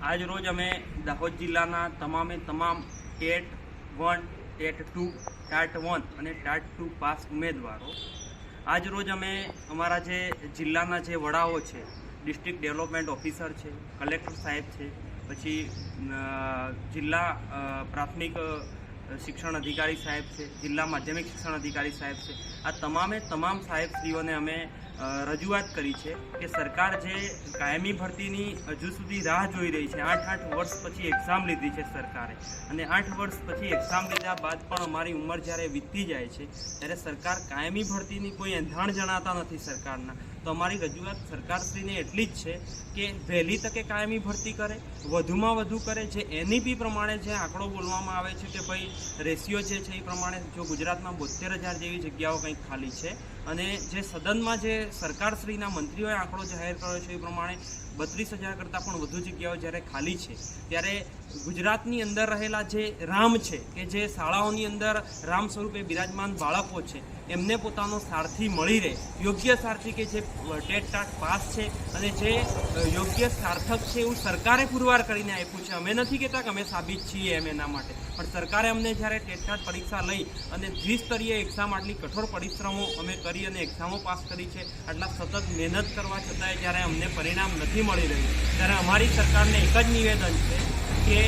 આજ રોજ અમે દાહોદ જિલ્લાના તમામે તમામ TET one, TET two, TAT one અને ટાટ ટુ પાસ ઉમેદવારો. આજ રોજ અમે અમારા જે જિલ્લાના જે વડાઓ છે, ડિસ્ટ્રિક્ટ ડેવલપમેન્ટ ઓફિસર છે, કલેક્ટર સાહેબ છે, પછી જિલ્લા પ્રાથમિક શિક્ષણ અધિકારી સાહેબ છે, જિલ્લા માધ્યમિક શિક્ષણ અધિકારી સાહેબ છે, આ તમામે તમામ સાહેબશ્રીઓને અમે રજૂઆત કરી છે કે સરકાર જે કાયમી ભરતીની હજુ સુધી રાહ જોઈ રહી છે, આઠ આઠ વર્ષ પછી એક્ઝામ લીધી છે સરકારે. અને આઠ વર્ષ પછી એક્ઝામ લીધા બાદ પણ અમારી ઉંમર જ્યારે વીતતી જાય છે, ત્યારે સરકાર કાયમી ભરતીની કોઈ એંધાણ જણાતા નથી સરકારના. તો અમારી રજૂઆત સરકારશ્રીને એટલી જ છે કે વહેલી તકે કાયમી ભરતી કરે, વધુમાં વધુ કરે, જે એનઈપી પ્રમાણે જે આંકડો બોલવામાં આવે છે કે ભાઈ રેશિયો જે છે એ પ્રમાણે જો ગુજરાતમાં બોતેર હજાર જેવી જગ્યાઓ કંઈક ખાલી છે અને જે સદનમાં જે સરકારશ્રીના મંત્રીઓએ આંકડો જાહેર કર્યો છે એ પ્રમાણે બત્રીસ હજાર કરતાં પણ વધુ જગ્યાઓ જ્યારે ખાલી છે, ત્યારે ગુજરાતની અંદર રહેલા જે રામ છે કે જે શાળાઓની અંદર રામ સ્વરૂપે બિરાજમાન બાળકો છે એમને પોતાનો સારથી મળી રહે. યોગ્ય સારથી કે જે ટેટ ટાટ પાસ છે અને જે યોગ્ય સાર્થક છે એવું સરકારે પુરવાર કરીને આપ્યું છે. અમે નથી કહેતા કે અમે સાબિત છીએ એમ એના માટે. પણ સરકારે અમને જ્યારે ટેટ ટાટ પરીક્ષા લઈ અને દ્વિસ્તરીય એક્ઝામ આટલી કઠોર પરિશ્રમો અમે કરી અને એક્ઝામો પાસ કરી છે, આટલા સતત મહેનત કરવા છતાંય જ્યારે અમને પરિણામ નથી મળી રહ્યું. ત્યારે અમારી સરકારને એક જ નિવેદન છે કે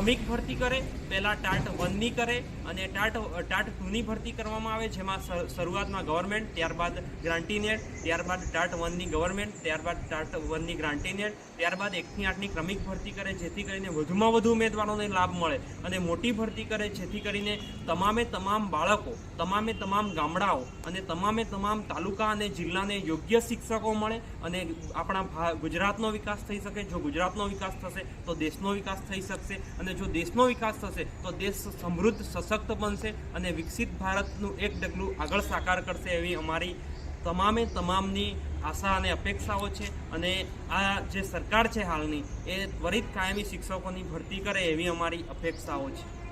કરે ક્રમિક ભરતી કરે, પહેલાં ટાટ વનની કરે અને ટાટ ટાટ ટુની ભરતી કરવામાં આવે, જેમાં શરૂઆતમાં ગવર્મેન્ટ, ત્યારબાદ ગ્રાન્ટીનેટ ત્યારબાદ ટાટ વનની ગવર્મેન્ટ, ત્યારબાદ ટાટ વનની ગ્રાન્ટીનેટ ત્યારબાદ એકથી આઠની ક્રમિક ભરતી કરે, જેથી કરીને વધુમાં વધુ ઉમેદવારોને લાભ મળે અને મોટી ભરતી કરે, જેથી કરીને તમામે તમામ બાળકો, તમામે તમામ ગામડાઓ અને તમામે તમામ તાલુકા અને જિલ્લાને યોગ્ય શિક્ષકો મળે અને આપણા ગુજરાતનો વિકાસ થઈ શકે. જો ગુજરાતનો વિકાસ થશે, તો દેશનો વિકાસ થઈ શકશે અને જો દેશનો વિકાસ થશે, તો દેશ સમૃદ્ધ, સશક્ત બનશે અને વિકસિત ભારતનું એક ડગલું આગળ સાકાર કરશે એવી અમારી તમામે તમામની આશા અને અપેક્ષાઓ છે. અને આ જે સરકાર છે હાલની, એ ત્વરિત કાયમી શિક્ષકોની ભરતી કરે એવી અમારી અપેક્ષાઓ છે.